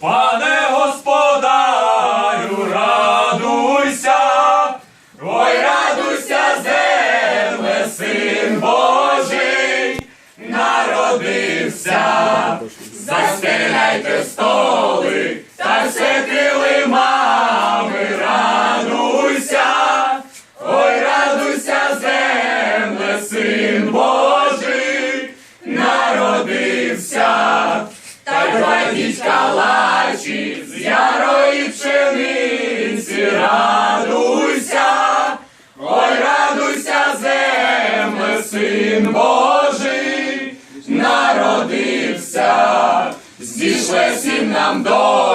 Пане господарю, радуйся, ой, радуйся, земле, син Божий, народився, застеляйте столи, та все килимами, радуйся, ой, радуйся, земле, син Божий, народився. Син Божий, народився, зійшле всім нам до